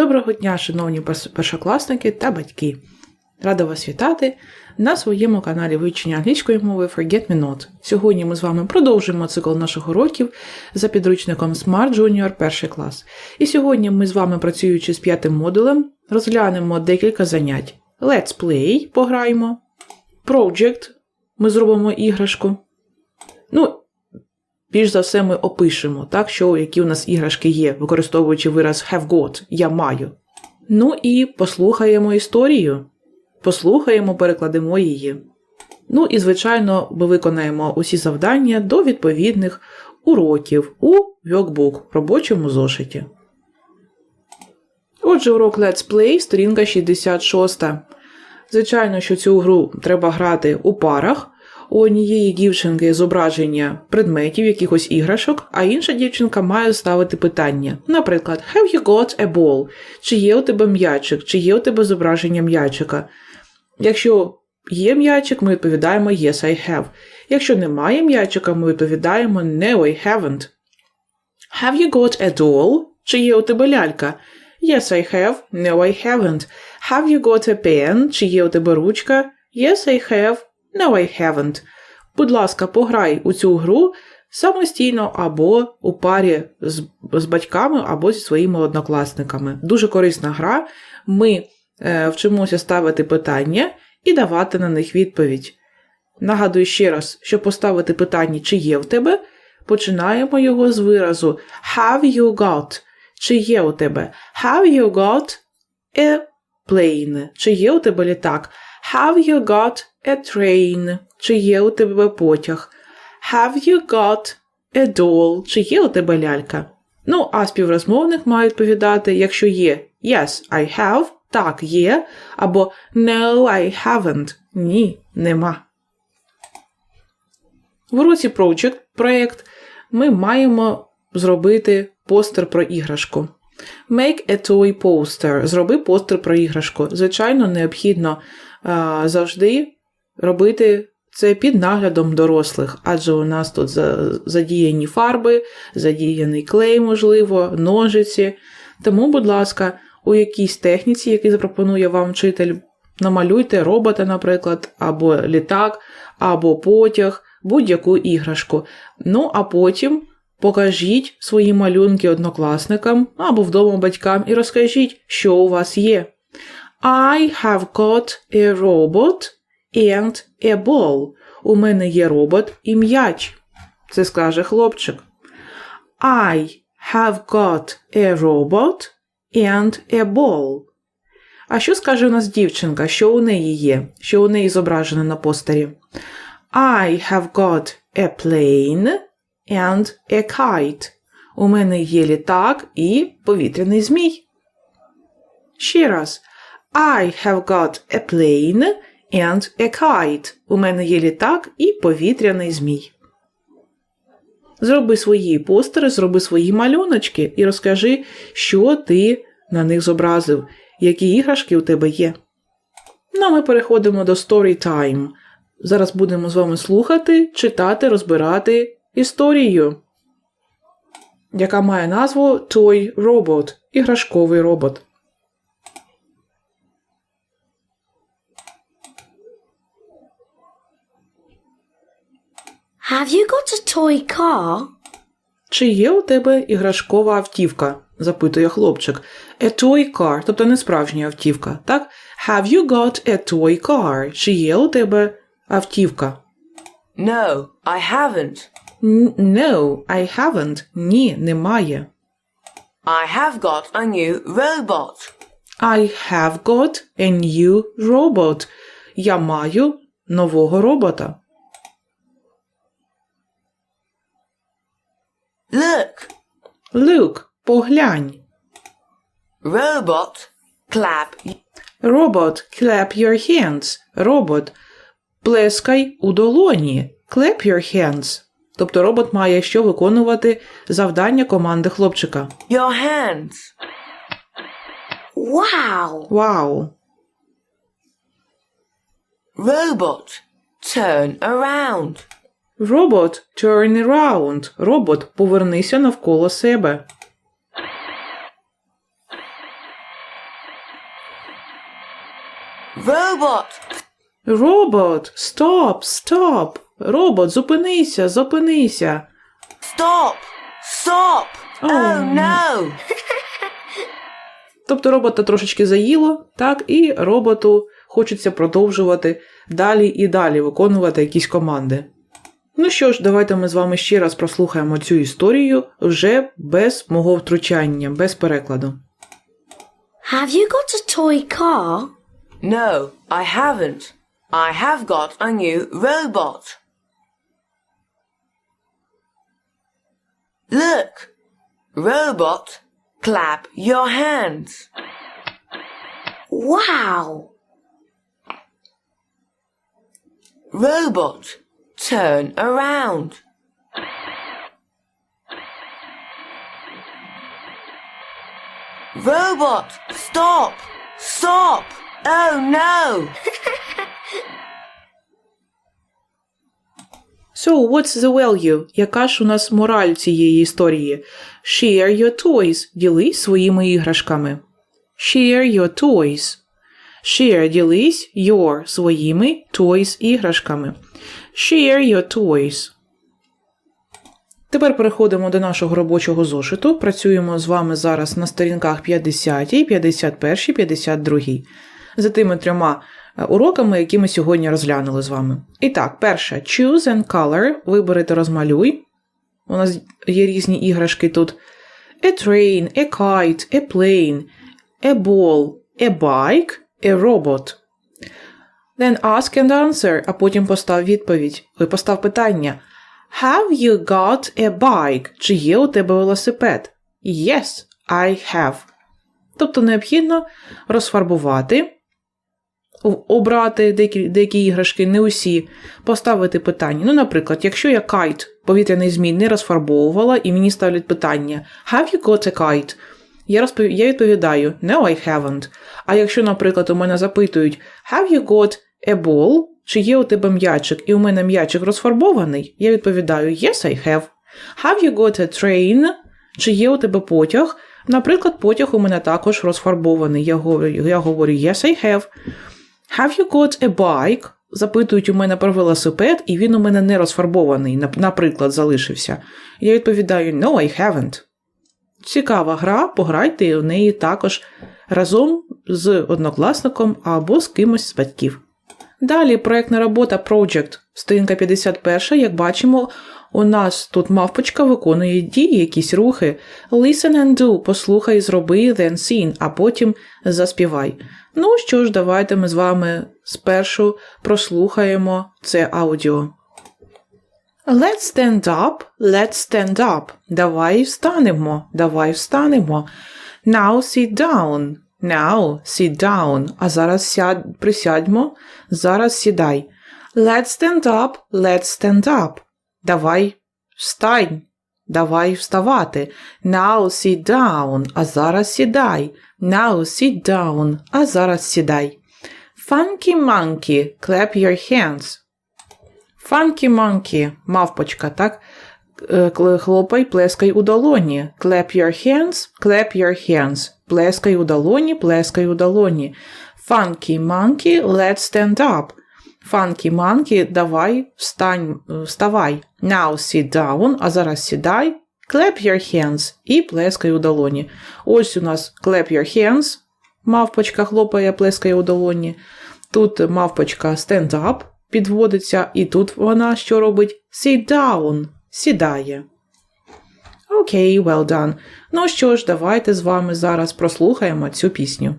Доброго дня, шановні першокласники та батьки. Рада вас вітати на своєму каналі вивчення англійської мови Forget Me Not. Сьогодні ми з вами продовжуємо цикл наших уроків за підручником Smart Junior перший клас. І сьогодні ми з вами, працюючи з п'ятим модулем, розглянемо декілька занять. Let's play пограємо. Project ми зробимо іграшку. Ну, більш за все ми опишемо, так, що які у нас іграшки є, використовуючи вираз have got, я маю. Ну і послухаємо історію. Послухаємо, перекладемо її. Ну і, звичайно, ми виконаємо усі завдання до відповідних уроків у workbook, робочому зошиті. Отже, урок Let's Play, сторінка 66. Звичайно, що цю гру треба грати у парах. У однієї дівчинки зображення предметів, якихось іграшок, а інша дівчинка має ставити питання. Наприклад, Have you got a ball? Чи є у тебе м'ячик, чи є у тебе зображення м'ячика? Якщо є м'ячик, ми відповідаємо Yes, I have. Якщо немає м'ячика, ми відповідаємо No, I haven't. Have you got a doll? Чи є у тебе лялька? Yes, I have. No, I haven't. Have you got a pen? Чи є у тебе ручка? Yes, I have. No, I haven't. Будь ласка, пограй у цю гру самостійно або у парі з, з батьками, або зі своїми однокласниками. Дуже корисна гра. Ми е, вчимося ставити питання і давати на них відповідь. Нагадую ще раз, щоб поставити питання, чи є в тебе, починаємо його з виразу Have you got? Чи є у тебе? Have you got a plane? Чи є у тебе літак? Have you got a train? Чи є у тебе потяг? Have you got a doll? Чи є у тебе лялька? Ну, а співрозмовник має відповідати, якщо є Yes, I have, так, є, або No, I haven't. Ні, нема. В уроці Project проєкт ми маємо зробити постер про іграшку. Make a toy poster. Зроби постер про іграшку. Звичайно, необхідно завжди робити це під наглядом дорослих, адже у нас тут за- задіяні фарби, задіяний клей, можливо, ножиці. Тому, будь ласка, у якійсь техніці, яку запропонує вам вчитель, намалюйте робота, наприклад, або літак, або потяг, будь-яку іграшку. Ну, а потім покажіть свої малюнки однокласникам або вдома батькам і розкажіть, що у вас є. I have got a robot and a ball. У мене є робот і м'яч. Це скаже хлопчик. I have got a robot and a ball. А що скаже у нас дівчинка? Що у неї є? Що у неї зображено на постері? I have got a plane and a kite. У мене є літак і повітряний змій. Ще раз. I have got a plane and a kite. У мене є літак і повітряний змій. Зроби свої постери, зроби свої малюночки і розкажи, що ти на них зобразив, які іграшки у тебе є. Ну, а ми переходимо до story time. Зараз будемо з вами слухати, читати, розбирати історію, яка має назву Toy Robot іграшковий робот. Have you got a toy car? Чи є у тебе іграшкова автівка? запитує хлопчик. A toy car, тобто не справжня автівка, так? Have you got a toy car? Чи є у тебе автівка? No, I haven't. Н- No, I haven't. Ні, немає. I have got a new robot. I have got a new robot. Я маю нового робота. Look, Look, поглянь. robot, clap. Робот, clap your hands. Робот, плескай у долоні. Clap your hands. Тобто робот має що виконувати завдання команди хлопчика. Your hands. Wow! Вау! Robot, turn around. Робот, turn around. Робот, повернися навколо себе. Robot. Робот, стоп, стоп. Робот, зупинися, зупинися. Stop. Stop. Oh. Oh no. Тобто робота трошечки заїло, так, і роботу хочеться продовжувати далі і далі виконувати якісь команди. Ну що ж, давайте ми з вами ще раз прослухаємо цю історію вже без мого втручання, без перекладу. Have you got a toy car? No, I haven't. I have got a new robot. Look. Robot, clap your hands. Wow! Robot, turn around. Robot, stop! Stop! Oh no! So, what's the value? Яка ж у нас мораль цієї історії? Share your toys. Ділись своїми іграшками. Share your toys. Share ділись your своїми toys іграшками. Share your toys. Тепер переходимо до нашого робочого зошиту. Працюємо з вами зараз на сторінках 50, 51, 52. За тими трьома е, уроками, які ми сьогодні розглянули з вами. І так, перше choose and color. Вибери розмалюй. У нас є різні іграшки тут. A train, a kite, a plane, a ball, a bike, a robot. Then ask and answer, а потім постав відповідь. Ой, постав питання. Have you got a bike? Чи є у тебе велосипед? Yes, I have. Тобто необхідно розфарбувати, обрати деякі, деякі іграшки, не усі, поставити питання. Ну, наприклад, якщо я кайт, повітряний змій, не розфарбовувала, і мені ставлять питання Have you got a kite? Я, розпов... я відповідаю No, I haven't. А якщо, наприклад, у мене запитують Have you got ball? Чи є у тебе м'ячик, і у мене м'ячик розфарбований, я відповідаю Yes, I have. Have you got a train? Чи є у тебе потяг? Наприклад, потяг у мене також розфарбований. Я говорю, я говорю Yes, I have. Have you got a bike? Запитують у мене про велосипед, і він у мене не розфарбований, наприклад, залишився. Я відповідаю No, I haven't. Цікава гра, пограйте у неї також разом з однокласником або з кимось з батьків. Далі проєктна робота Project, сторінка 51. Як бачимо, у нас тут мавпочка виконує дії, якісь рухи. Listen and do, послухай, зроби, then sing, а потім заспівай. Ну що ж, давайте ми з вами спершу прослухаємо це аудіо. Let's stand up, let's stand up. Давай встанемо, давай встанемо. Now sit down, now sit down. А зараз сядь, присядьмо, зараз сідай. Let's stand up, let's stand up. Давай встань, давай вставати. Now sit down, а зараз сідай. Now sit down, а зараз сідай. Funky monkey, clap your hands. Funky monkey, мавпочка, так? Е, Хлопай, плескай у долоні. Clap your hands, clap your hands. Плескай у долоні, плескай у долоні. Funky monkey, let's stand up. Funky monkey, давай, встань, вставай. Now sit down, а зараз сідай. Clap your hands і плескай у долоні. Ось у нас clap your hands. Мавпочка хлопає, плескає у долоні. Тут мавпочка stand up підводиться, і тут вона що робить? Sit down, сідає. Окей, well done. Ну що ж, давайте з вами зараз прослухаємо цю пісню.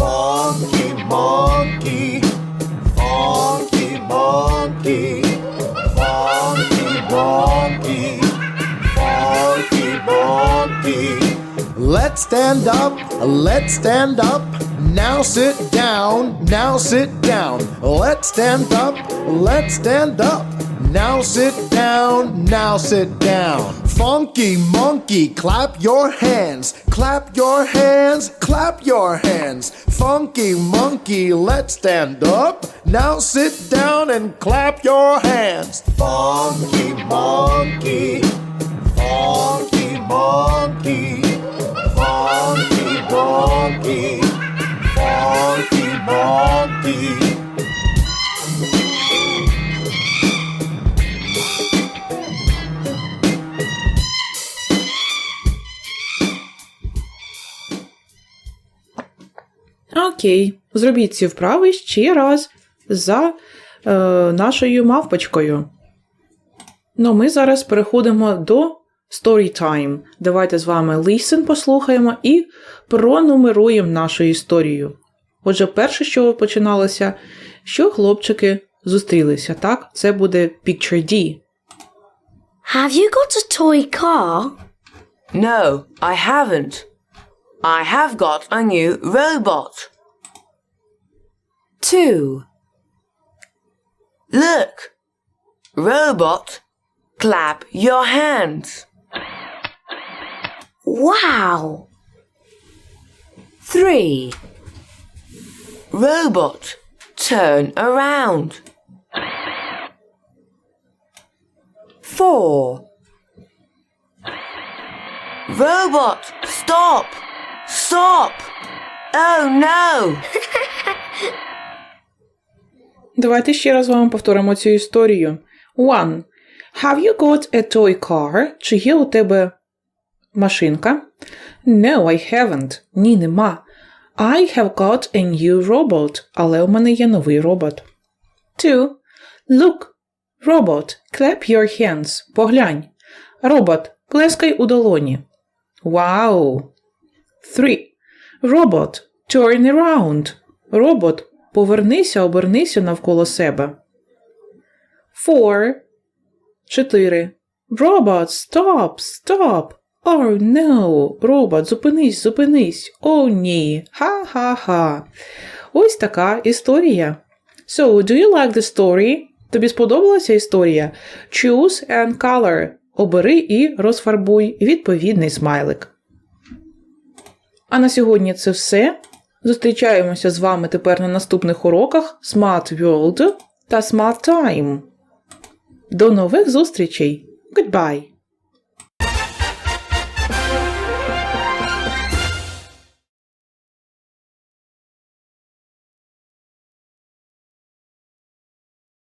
Funky monkey, funky monkey, stand up, let's stand up. Now sit down, now sit down. Let's stand up, let's stand up. Now sit down, now sit down. Funky monkey, clap your hands, clap your hands, clap your hands. Funky monkey, let's stand up. Now sit down and clap your hands. Funky monkey, funky monkey, monkey, funky monkey. Окей, зробіть ці вправи ще раз за е, нашою мавпочкою. Ну, ми зараз переходимо до story time. Давайте з вами listen послухаємо і пронумеруємо нашу історію. Отже, перше, що починалося, що хлопчики зустрілися, так? Це буде picture D. Have you got a toy car? No, I haven't. I have got a new robot. Two. Look. Robot, clap your hands. Wow! Three. Robot, turn around. Four. Robot, stop! Stop! Oh no! Давайте ще раз вам повторимо цю історію. One. Have you got a toy car? Чи є у тебе машинка? No, I haven't. Ні, нема. I have got a new robot. Але у мене є новий робот. Two. Look. Robot. Clap your hands. Поглянь. Робот. Плескай у долоні. Wow. Three. Robot. Turn around. Робот. Повернися, обернися навколо себе. Four. Чотири. Robot, stop, stop. Oh no. Робот, зупинись, зупинись. О, ні. Ха-ха-ха. Ось така історія. So, do you like the story? Тобі сподобалася історія? Choose and color. Обери і розфарбуй відповідний смайлик. А на сьогодні це все. Зустрічаємося з вами тепер на наступних уроках Smart World та Smart Time. До нових зустрічей! Goodbye!